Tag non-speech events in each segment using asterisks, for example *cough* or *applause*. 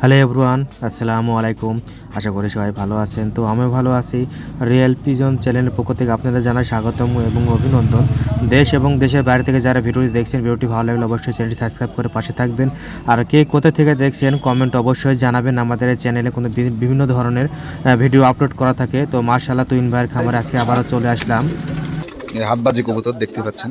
Hello everyone আসসালামু আলাইকুম। আশা করি সবাই ভালো আছেন। তো আমিও ভালো আছি। রিয়েল পিজন চ্যানেলের পক্ষ থেকে আপনাদের জানাই স্বাগতম এবং অভিনন্দন। দেশ এবং দেশের বাইরে থেকে যারা ভিডিওটি দেখছেন ভিডিওটি ভালো লাগলে অবশ্যই চ্যানেলটি সাবস্ক্রাইব করে পাশে থাকবেন। আর কে কোথা থেকে দেখছেন কমেন্ট অবশ্যই জানাবেন। আমাদের এই চ্যানেলে কোনো বিভিন্ন ধরনের ভিডিও আপলোড করা থাকে। তো মার্শাল্লাহ তুইন ভাইয়ের খামারে আজকে আবারও চলে আসলাম। হাতবাজি কবুতর দেখতে পাচ্ছেন।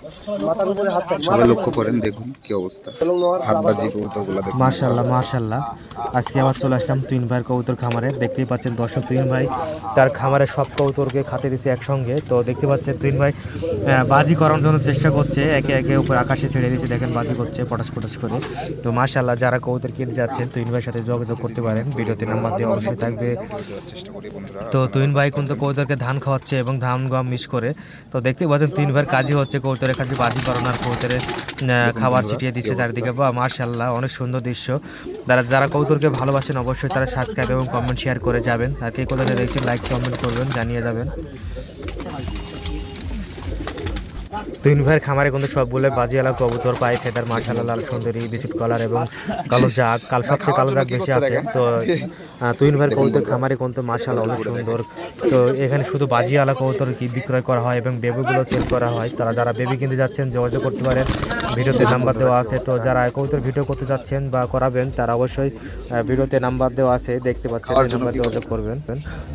সবাই লক্ষ্য করেন দেখুন কি অবস্থা। হাতবাজি কবুতরগুলা দেখুন। মার্শাল্লাহ মার্শাল্লাহ আজকে আবার চলে আসলাম তুইন ভাইয়ের কবুতর খামারে। দেখতেই পাচ্ছেন দর্শক তুইন ভাই তার খামারে সব কবুতরকে খাতে দিচ্ছে একসঙ্গে। তো দেখতে পাচ্ছেন তুইন ভাই বাজি করার জন্য চেষ্টা করছে। একে একে উপর আকাশে ছেড়ে দিচ্ছে দেখেন বাজি করছে পটাশ পটাশ করে। তো মার্শাল্লাহ যারা কবুতর কিনতে যাচ্ছেন তুইন ভাইয়ের সাথে যোগাযোগ করতে পারেন। ভিডিওতে নাম্বার দিয়ে অবশ্যই থাকবে। তো তুইন ভাই কিন্তু কৌতরকে ধান খাওয়াচ্ছে এবং ধান গম মিস করে। তো দেখতে পাচ্ছেন তুইন ভাইয়ের কাজই হচ্ছে কৌতরের খাচ্ছে বাজি করোনার কৌতরে খাবার ছিটিয়ে দিচ্ছে চারিদিকে। বা মার্শাল্লাহ অনেক সুন্দর দৃশ্য। যারা যারা কৌতরকে ভালোবাসেন অবশ্যই তারা সাবস্ক্রাইব এবং কমেন্ট শেয়ার করে যাবেন। আর কে কোথায় দেখছেন লাইক কমেন্ট করবেন জানিয়ে যাবেন। তুইন ভাইয়ের খামারে কিন্তু সবগুলো বাজিওয়ালা কবুতর পাই ফেদার মার্শাল লাল সুন্দরী, বিস্কুট কালার এবং কালো জাগ। কাল সবচেয়ে কালো জাগ বেশি আছে। তো তুইন ভাইয়ের কবুতর খামারে কিন্তু মার্শাল অনেক সুন্দর। তো, এখানে শুধু বাজিওয়ালা কবুতর কি বিক্রয় করা হয় এবং বেবিগুলো সেল করা হয়? তারা যারা বেবি কিনতে যাচ্ছেন, যোগাযোগ করতে পারেন। ভিডিওতে নাম্বার দেওয়া আছে, তো যারা কবুতর ভিডিও করতে যাচ্ছেন বা করাবেন, তারা অবশ্যই ভিডিওতে নাম্বার দেওয়া আছে, দেখতে পাচ্ছেন নাম্বার যোগাযোগ করবেন।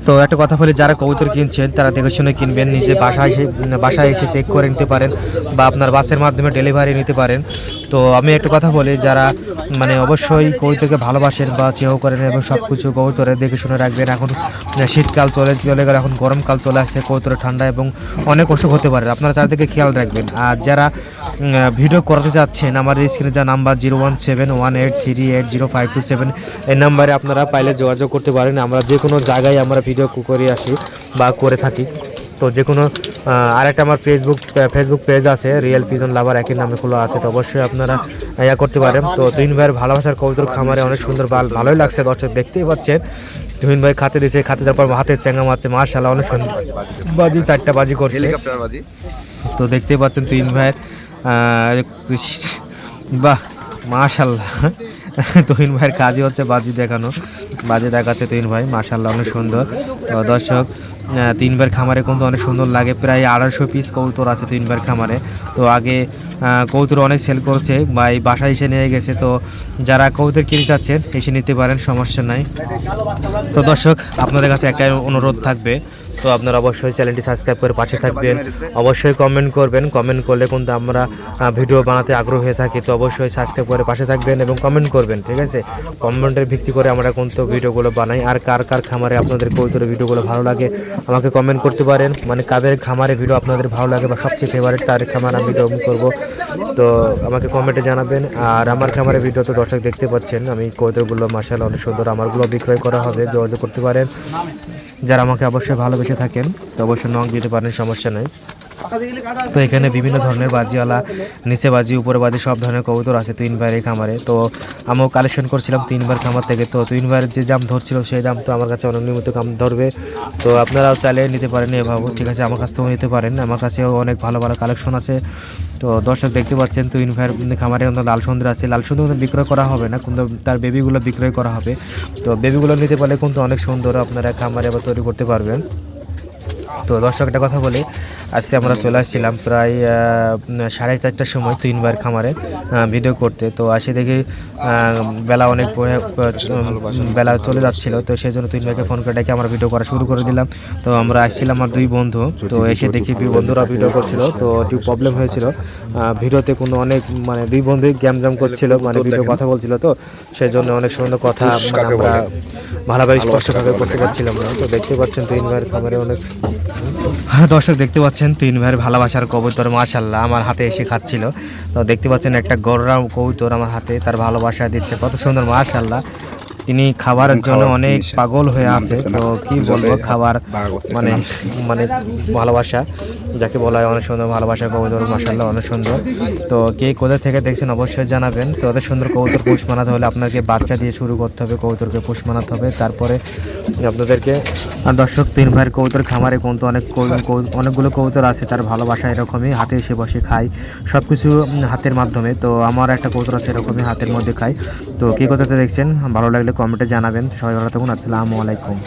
তো একটা কথা বলি, যারা কবুতর কিনছেন, তারা দেখে শুনে কিনবেন, নিজে বাসায় এসে বাসায় এসে চেক করে নিতে পারেন বা আপনার বাসের মাধ্যমে ডেলিভারি নিতে পারেন। তো আমি একটা কথা বলি, যারা মানে অবশ্যই কবুতরকে ভালোবাসেন বা চেহ করেন এবং সব কিছু কবুতরে দেখে শুনে রাখবেন, এখন শীতকাল চলে চলে গেলে এখন গরমকাল চলে আসছে কবুতরে ঠান্ডা এবং অনেক অসুখ হতে পারে। আপনারা চারদিকে খেয়াল রাখবেন। আর যারা ভিডিও করতে চাচ্ছেন, আমার স্ক্রিনে যা number, zero one seven one eight three eight zero five two seven, এই নাম্বারে আপনারা পাইলে যোগাযোগ করতে পারেন। আমরা যে কোনো জায়গায় আমরা ভিডিও করে আসি বা করে থাকি। তো যে কোনো আরেকটা আমার ফেসবুক ফেসবুক পেজ আছে রিয়েল পিজন লাভার একই নামে খোলা আছে তো অবশ্যই আপনারা ইয়া করতে পারেন। তো তুহিন ভাইয়ের ভালোবাসার কবুতর খামারে অনেক সুন্দর ভালো ভালোই লাগছে দর্শক দেখতেই পাচ্ছেন। তুহিন ভাই খাতে দিচ্ছে খাতে দেওয়ার পর হাতের চেঙ্গা মারছে মার্শাল্লাহ অনেক সুন্দর বাজি চারটা বাজি করছে। তো দেখতেই পাচ্ছেন তুহিন ভাইয়ের বাহ মাশাল্লাহ *laughs* তুহিন ভাইয়ের কাজই হচ্ছে বাজি দেখানো। বাজি দেখাচ্ছে তুহিন ভাই মাশাল্লাহ অনেক সুন্দর। তো দর্শক তিন ভাইয়ের খামারে কিন্তু অনেক সুন্দর লাগে প্রায় আড়াইশো পিস কবুতর আছে তিন ভাইয়ের খামারে। তো আগে আহ, কবুতর অনেক সেল করছে বা এই বাসায় এসে নিয়ে গেছে তো যারা কবুতর কিনতে চাচ্ছেন এসে নিতে পারেন সমস্যা নাই। তো দর্শক আপনাদের কাছে একটাই অনুরোধ থাকবে তো আপনারা অবশ্যই চ্যানেলটি সাবস্ক্রাইব করে পাশে থাকবেন। অবশ্যই কমেন্ট করবেন। কমেন্ট করলে কিন্তু আমরা ভিডিও বানাতে আগ্রহ হয়ে থাকি। তো অবশ্যই সাবস্ক্রাইব করে পাশে থাকবেন এবং কমেন্ট করবেন ঠিক আছে? কমেন্টের ভিত্তি করে আমরা কিন্তু ভিডিওগুলো বানাই। আর কার কার খামারে আপনাদের কৌতরের ভিডিওগুলো ভালো লাগে আমাকে কমেন্ট করতে পারেন। মানে কাদের খামারে ভিডিও আপনাদের ভালো লাগে বা সবচেয়ে ফেভারিট তার খামার আমি ভিডিও করব। তো আমাকে কমেন্টে জানাবেন। আর আমার খামারে ভিডিও তো দর্শক দেখতে পাচ্ছেন। আমি কৌতরগুলো মার্শাল অনেক সুন্দর আমারগুলো বিক্রয় করা হবে। যোগাযোগ করতে পারেন। যারা আমাকে অবশ্যই ভালোবেসে থাকেন তো অবশ্যই নখ দিতে পারেন সমস্যা নেই। তো এখানে বিভিন্ন ধরনের বাজিওয়ালা নিচে বাজি উপরে বাজি সব ধরনের কবুতর আছে তিনবার এই খামারে। তো আমিও কালেকশন করছিলাম তিনবার খামার থেকে। তো তিনবার যে দাম ধরছিল, সেই দাম তো আমার কাছে অনেক নিয়মিত দাম ধরবে। তো আপনারাও চাইলে নিতে পারেন এভাবে। ঠিক আছে, আমার কাছ থেকেও নিতে পারেন। আমার কাছেও অনেক ভালো ভালো কালেকশন আছে। তো দর্শক দেখতে পাচ্ছেন তুইন ভাইয়ের খামারে লাল সুন্দর আছে। লাল সুন্দর কিন্তু বিক্রয় করা হবে না, কিন্তু তার বেবিগুলো বিক্রয় করা হবে। তো বেবিগুলো নিতে পারলে কিন্তু অনেক সুন্দর আপনারা খামারে আবার তৈরি করতে পারবেন। তো দর্শক একটা কথা বলি আজকে আমরা চলে আসছিলাম প্রায় সাড়ে চারটার সময় তিনবার খামারে ভিডিও করতে। তো আসে দেখি বেলা অনেক বেলা চলে যাচ্ছিল। তো সেই জন্য তিন ভাইকে ফোন করে ডেকে আমরা ভিডিও করা শুরু করে দিলাম। তো আমরা আসছিলাম আমার দুই বন্ধু। তো এসে দেখি দুই বন্ধুরা ভিডিও করছিল। তো একটু প্রবলেম হয়েছিল। ভিডিওতে কোনো অনেক মানে দুই বন্ধুই গ্যাম জ্যাম করছিল মানে ভিডিও কথা বলছিল। তো সেই জন্য অনেক সুন্দর কথা মানে আমরা ভালোভাবে স্পষ্টভাবে করতে পারছিলাম না। তো দেখতে পাচ্ছেন তিন ভাইয়ের খামারে অনেক হ্যাঁ দর্শক দেখতে পাচ্ছেন তিন ভাইয়ের ভালোবাসার কবুতর মাশাল্লাহ আমার হাতে এসে খাচ্ছিল। তো দেখতে পাচ্ছেন একটা গররা কবুতর আমার হাতে, তার ভালোবাসা দিচ্ছে। কত সুন্দর মাশাল্লাহ তিনি খাবারের জন্য অনেক পাগল হয়ে আছে তো কি বলব খাবার মানে মানে ভালোবাসা যাকে বলা হয় অনেক সুন্দর ভালোবাসা কবুতর মাসাল্লাহ অনেক সুন্দর। তো কে কোথা থেকে দেখছেন অবশ্যই জানাবেন। তো অত সুন্দর কবুতর পুষ মানাতে হলে আপনাকে বাচ্চা দিয়ে শুরু করতে হবে কবুতরকে পুষ মানাতে হবে। তারপরে আপনাদেরকে আর দর্শক তিন ভাইয়ের কবুতর খামারে কিন্তু অনেক অনেকগুলো কবুতর আছে তার ভালোবাসা এরকমই। হাতে এসে বসে খায় সব কিছু হাতের মাধ্যমে। তো আমার একটা কবুতর আছে এরকমই হাতের মধ্যে খাই তো কে কোথাতে দেখছেন? ভালো লাগলে কমেন্টে জানাবেন। সবাই ভালো থাকুন আসসালামু আলাইকুম।